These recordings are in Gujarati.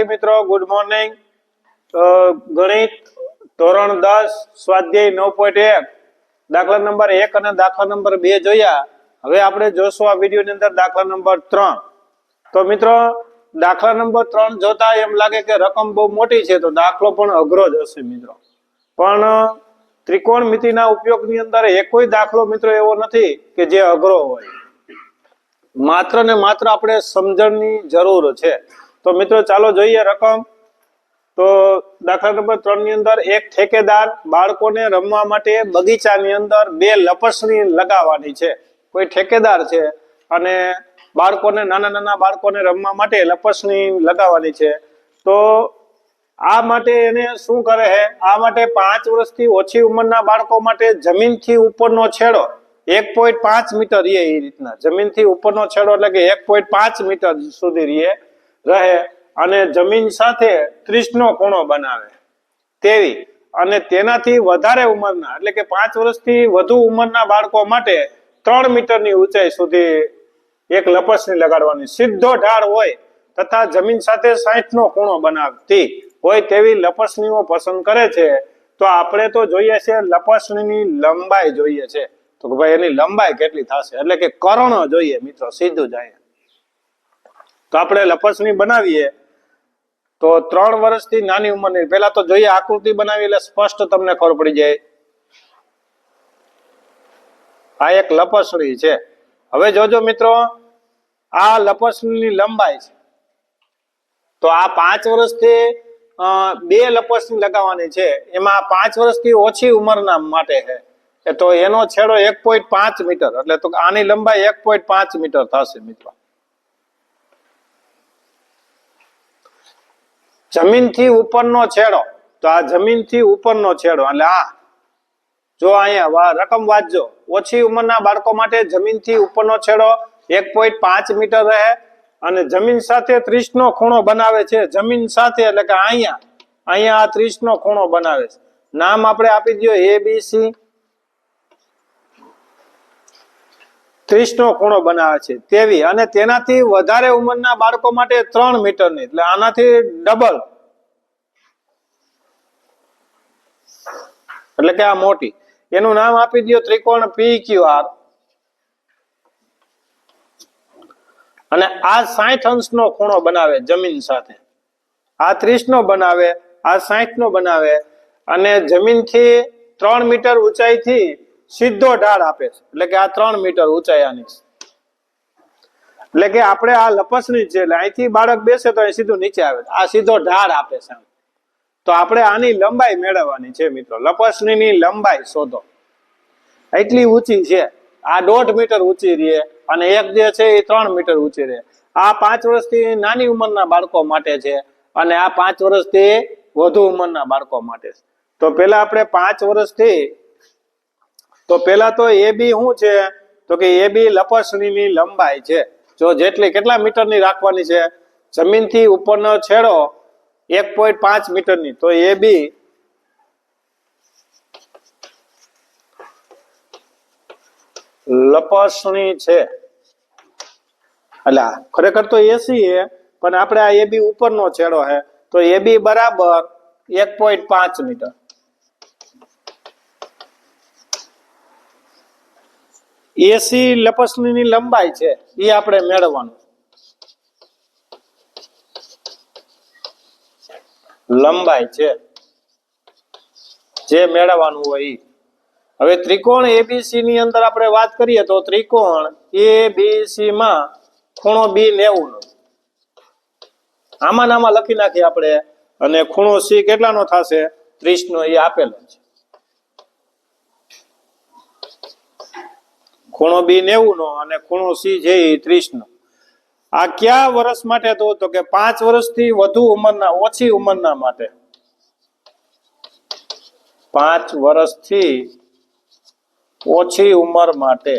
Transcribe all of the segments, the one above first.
વિદ્યાર્થી મિત્રો ગુડ મોર્નિંગ ગણિત ધોરણ દસ, સ્વાધ્યાય નવ પોઈન્ટ એક. દાખલા નંબર એક અને દાખલા નંબર બે જોયા. હવે આપણે જોશું આ વિડીયોની અંદર દાખલા નંબર ત્રણ. તો મિત્રો, દાખલા નંબર ત્રણ જોતા એમ લાગે કે રકમ બહુ મોટી છે, તો દાખલો પણ અઘરો જ હશે મિત્રો. પણ ત્રિકોણ મિતિના ઉપયોગની અંદર એકોય દાખલો મિત્રો એવો નથી કે જે અઘરો હોય. માત્ર ને માત્ર આપણે સમજણની જરૂર છે. તો મિત્રો, ચાલો જોઈએ રકમ. તો દાખલા નંબર ત્રણની અંદર એક ઠેકેદાર બાળકોને રમવા માટે બગીચાની અંદર બે લપસણી લગાવવાની છે. કોઈ ઠેકેદાર છે અને બાળકોને, નાના નાના બાળકોને રમવા માટે લપસણી લગાવવાની છે. તો આ માટે એને શું કરે છે આ માટે પાંચ વર્ષથી ઓછી ઉંમરના બાળકો માટે જમીનથી ઉપરનો છેડો એક પોઈન્ટ પાંચ મીટર રહે એ રીતના. જમીનથી ઉપરનો છેડો એટલે કે એક પોઈન્ટ પાંચ મીટર સુધી રહે. રહે અને જમીન સાથે ત્રીસનો ખૂણો બનાવે. તેવી અને તેનાથી વધારે ઉંમરના, એટલે કે પાંચ વર્ષથી વધુ ઉંમરના બાળકો માટે ત્રણ મીટરની ઊંચાઈ સુધી એક લપસણી લગાડવાની સીધો ઢાળ હોય તથા જમીન સાથે સાઠ નો ખૂણો બનાવતી હોય તેવી લપસણીઓ પસંદ કરે છે, તો આપણે તો જોઈએ છે લપસણીની લંબાઈ જોઈએ છે. તો ભાઈ એની લંબાઈ કેટલી થશે? એટલે કે કર્ણ જોઈએ મિત્રો, સીધું જાય તો આપણે લપસણી બનાવીએ. તો ત્રણ વર્ષથી નાની ઉંમરની. પહેલા તો જોઈએ આકૃતિ બનાવી એટલે સ્પષ્ટ તમને ખબર પડી જાય. આ એક લપસણી છે. હવે જોજો મિત્રો, આ લપસણીની લંબાઈ છે. તો આ પાંચ વર્ષથી બે લપસણી લગાવવાની છે. એમાં પાંચ વર્ષથી ઓછી ઉંમરના માટે છે. તો એનો છેડો એક પોઈન્ટ પાંચ મીટર. એટલે તો આની લંબાઈ એક પોઈન્ટ પાંચ મીટર થશે મિત્રો. જમીનથી ઉપરનો છેડો. તો આ જમીનથી ઉપરનો છેડો. એટલે આ, જો અહીંયા રકમ વાંચજો. ઓછી ઉંમરના બાળકો માટે જમીનથી ઉપરનો છેડો એક પોઈન્ટ પાંચ મીટર રહે અને જમીન સાથે ત્રીસ નો ખૂણો બનાવે છે. જમીન સાથે, એટલે કે અહીંયા અહીંયા આ ત્રીસ નો ખૂણો બનાવે છે. નામ આપણે આપી દો એ બી સી ત્રીસ નો ખૂણો બનાવે છે. તેવી અને તેનાથી વધારે ઉંમરના બાળકો માટે ત્રણ મીટરની, એટલે આનાથી ડબલ. એટલે કે આ મોટી. એનું નામ આપી દો ત્રિકોણ પી ક્યુ આર. અને આ સાઠ અંશનો ખૂણો બનાવે જમીન સાથે. આ ત્રીસ નો બનાવે, આ સાઠ નો બનાવે અને જમીનથી ત્રણ મીટર ઊંચાઈથી સીધો ઢાળ આપે છે. એટલે કે આ ત્રણ મીટર ઊંચાયાની. એટલે કે આપણે આ લપસણી છે, એટલે અહીંથી બાળક બેસે તો અહીં સીધું નીચે આવે. આ સીધો ઢાળ આપે છે તો આપણે આની લંબાઈ મેળવવાની છે મિત્રો. લપસણીની લંબાઈ શોધો. એટલી ઊંચી છે. આ દોઢ મીટર ઊંચી રહે અને એક જે છે એ ત્રણ મીટર ઊંચી રહે. આ પાંચ વર્ષથી નાની ઉંમરના બાળકો માટે છે અને આ પાંચ વર્ષથી વધુ ઉંમરના બાળકો માટે છે. તો પેલા આપણે પાંચ વર્ષથી તો પેલા તો એ બી શું છે? તો કે એ બી લપસણીની લંબાઈ છે. જો જેટલી કેટલા મીટરની રાખવાની છે? જમીનથી ઉપરનો છેડો એક પોઈન્ટ પાંચ મીટરની. તો એ બી લપસણી છે. એટલે ખરેખર તો એસી છે, પણ આપણે આ એ બી ઉપરનો છેડો છે. તો એ બી બરાબર એક પોઈન્ટ પાંચ મીટર. એસી લપસણીની લંબાઈ છે, એ આપણે મેળવવાનું લંબાઈ છે, જે મેળવવાનું હોય એ હવે ત્રિકોણ એબીસી ની અંદર આપણે વાત કરીએ તો ત્રિકોણ એબીસી માં ખૂણો બી નેવું નો આમાં નામાં લખી નાખીએ આપણે, અને ખૂણો સી કેટલાનો થશે? ત્રીસ નો એ આપેલો છે. ખૂણો બી નેવું નો અને ખૂણો સી છે એ ત્રીસ નો આ કયા વર્ષ માટે તો તો કે પાંચ વર્ષથી વધુ ઉંમરના, ઓછી ઉંમરના માટે? પાંચ વર્ષથી ઓછી ઉંમર માટે.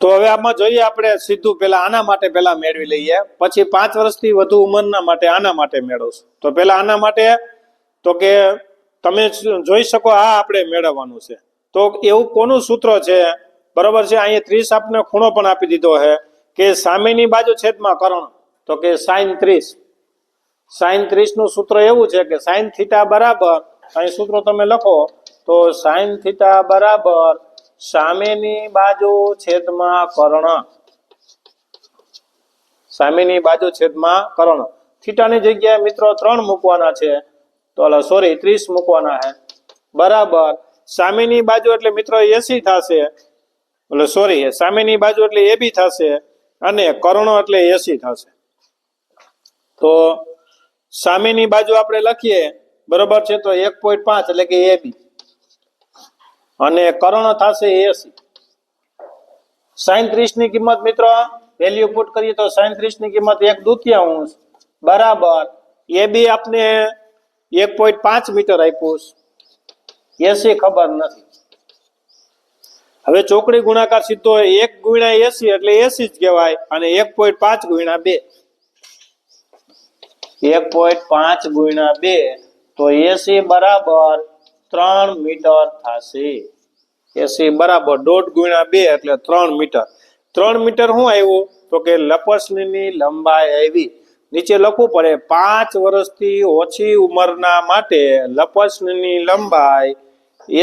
તો હવે આમાં જોઈએ આપણે સીધું પેલા આના માટે પેલા મેળવી લઈએ. પછી પાંચ વર્ષથી વધુ ઉંમરના માટે આના માટે મેળવશું. તો પેલા આના માટે તો કે તમે જોઈ શકો આ આપણે મેળવવાનું છે. તો એવું કોનું સૂત્ર છે? બરોબર છે, અહીંયા ત્રીસ આપને ખૂણો પણ આપી દીધો છે કે સામેની બાજુ છેદમાં કરણ. તો કે સાઈન ત્રીસ. સાઈન ત્રીસનું સૂત્ર એવું છે કે સાઈન થીટા બરાબર, અહીં સૂત્રો તમે લખો, તો સાઈન થીટા બરાબર સામેની બાજુ છેદમાં કર્ણ. સામેની બાજુ છેદમાં કર્ણ. થીટાની જગ્યાએ મિત્રો ત્રણ મૂકવાના છે. તો સોરી ત્રીસ મૂકવાના છે બરાબર. સામેની બાજુ એટલે મિત્રો એસી થશે. એટલે સોરી સામેની બાજુ એટલે એ બી થશે અને કર્ણ એટલે એસી થશે. તો સામેની બાજુ આપણે લખીએ. બરોબર છે તો એક પોઈન્ટ પાંચ એટલે કે એ બી. અને કર્ણ થશે એસી. સાઈન ત્રીસની કિંમત મિત્રો વેલ્યુ પુટ કરીએ તો સાઈન ત્રીસની કિંમત એક દુત્યાંશ. બરાબર. એ બી આપને એક પોઈન્ટ પાંચ મીટર આપ્યું એસી ખબર નથી. હવે ચોકડી ગુણાકાર સીધો એક ગુણ્યા એસી એટલે એસી જ કહેવાય અને એક પોઈન્ટ પાંચ ગુણ્યા બે. એક પોઈન્ટ પાંચ ગુણ્યા બે, તો એસી બરાબર ત્રણ મીટર થશે. એસી બરાબર દોઢ ગુણ્યા બે એટલે ત્રણ મીટર. ત્રણ મીટર શું આવ્યું તો કે લપસણીની લંબાઈ આવી. નીચે લખવું પડે, પાંચ વર્ષથી ઓછી ઉંમરના માટે લપસની લંબાઈ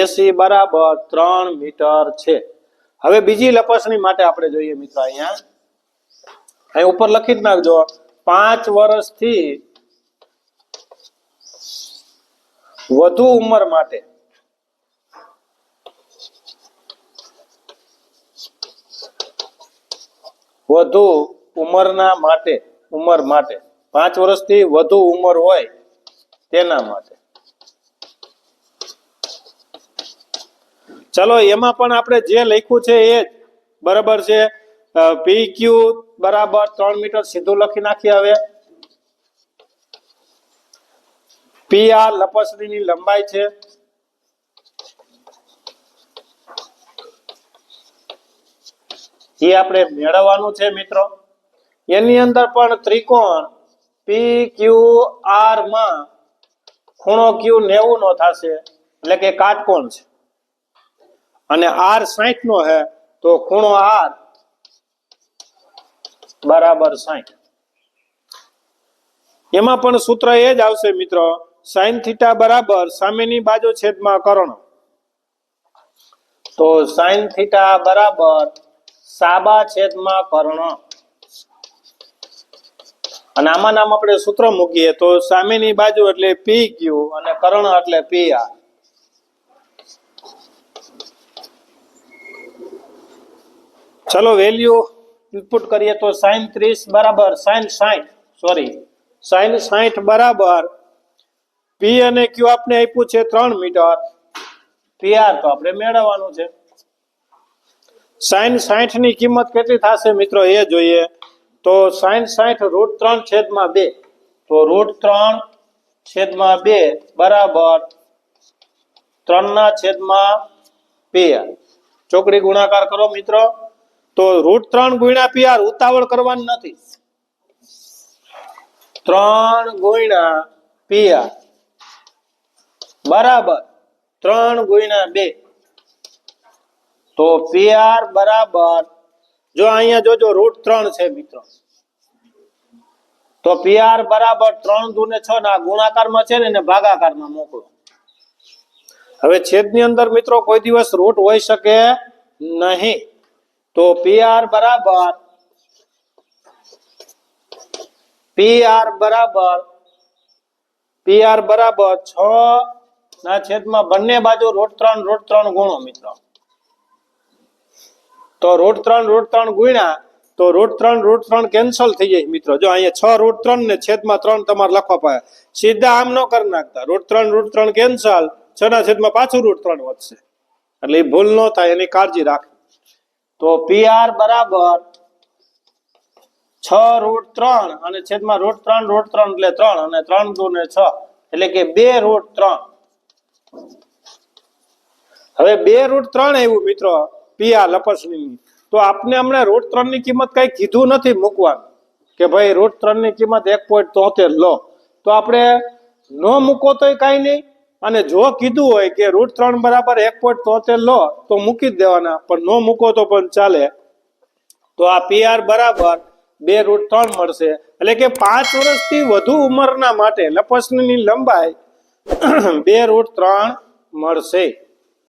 એસી બરાબર ત્રણ મીટર છે. હવે બીજી લપસણી માટે આપણે જોઈએ મિત્રો અહીંયા. અહીં ઉપર લખી જ નાખજો, પાંચ વર્ષથી વધુ ઉંમર માટે વધુ ઉંમરના માટે ઉંમર માટે. પાંચ વર્ષથી વધુ ઉંમર હોય તેના માટે. ચલો, એમાં પણ આપણે જે લખ્યું છે એ જ. બરાબર છે? પી ક્યુ બરાબર ત્રણ મીટર સીધું લખી નાખીએ હવે. પી આર લપસણીની લંબાઈ છે. એ આપણે મેળવવાનું છે મિત્રો. એની અંદર પણ ત્રિકોણ પી ક્યુ આરમાં ખૂણો ક્યુ નેવું નો થશે, એટલે કે કાટકોણ છે. અને આર સાઠ નો હે, તો ખૂણો આર બરાબર સાઈઠ એમાં પણ સૂત્ર એ જ આવશે મિત્રો, સાઈન થીટા બરાબર સામેની બાજુ છેદમાં કર્ણ. તો સાઈન થીટા બરાબર સાબા છેદમાં કર્ણ. અને આમાં નામ આપણે સૂત્ર મૂકીએ તો સામેની બાજુ એટલે પી ક્યુ અને કરણ એટલે પી આર ચલો વેલ્યુ ઇનપુટ કરીએ તો સાઈન ત્રીસ બરાબર, સાઈન સાઠ સોરી સાઈન સાઠ બરાબર. પી અને ક્યુ આપને આપ્યું છે ત્રણ મીટર. પીઆર તો આપણે મેળવવાનું છે. સાઈન સાઠની કિંમત કેટલી થશે મિત્રો એ જોઈએ. તો સાઈઠ સાઠ રૂટ ત્રણ છેદમાં બે. તો રૂટ ત્રણ છેદમાં બે બરાબર ત્રણ ના છેદમાં બે. ચોકડી ગુણાકાર કરો મિત્રો. તો રૂટ ત્રણ ગુણ્યા પીઆર ઉતાવળ કરવાની નથી. ત્રણ ગુણ્યા પીઆર બરાબર. ત્રણ ગુણ્યા બે. તો પીઆર બરાબર જો અહીંયા જોજો રૂટ ત્રણ છે મિત્રો. તો પીઆર બરાબર ત્રણ દુ ને છ ના ગુણાકારમાં છે ને, એને ભાગાકારમાં મોકલો. હવે છેદની અંદર મિત્રો કોઈ દિવસ રૂટ હોઈ શકે નહીં. તો પીઆર બરાબર પીઆર બરાબર પીઆર બરાબર છ ના છેદમાં બંને બાજુ રૂટ ત્રણ રૂટ ત્રણ ગુણો મિત્રો. તો રૂટ ત્રણ રૂટ ત્રણ ગુણ્યા, તો રૂટ ત્રણ રૂટ ત્રણ કેન્સલ થઈ જાય મિત્રો. જો અહીંયા છ રૂટ ત્રણ ને છેદમાં ત્રણ તમારે લખવા પડે. સીધા આમ ન કરી નાખતા. રૂટ ત્રણ રૂટ ત્રણ કેન્સલ છ ના છેદમાં પાછું રૂટ ત્રણ વધશે. એટલે એ ભૂલ ન થાય, એની કાળજી રાખ તો પી આર બરાબર છ રૂટ ત્રણ અને છેદમાં રૂટ ત્રણ રૂટ ત્રણ એટલે ત્રણ અને ત્રણ દુ ને છ એટલે કે બે રૂટ ત્રણ. હવે બે રૂટ ત્રણ આવ્યું મિત્રો. પિયા લપસણી તો આપને હમણાં રોડ ત્રણની કિંમત કઈ કીધું નથી મૂકવાનું. કે ભાઈ રોડ ત્રણની કિંમત એક પોઈન્ટ તોતેર લો. તો આપણે ન મૂકો તોય કાંઈ નહીં. અને જો કીધું હોય કે રૂટ ત્રણ બરાબર એક પોઈન્ટ તોતેર લો, તો મૂકી જ દેવાના. પણ ન મૂકો તો પણ ચાલે. તો આ પીઆર બરાબર બે રૂટ ત્રણ મળશે. એટલે કે પાંચ વર્ષથી વધુ ઉંમરના માટે લપસણીની લંબાઈ બે રૂટ ત્રણ મળશે.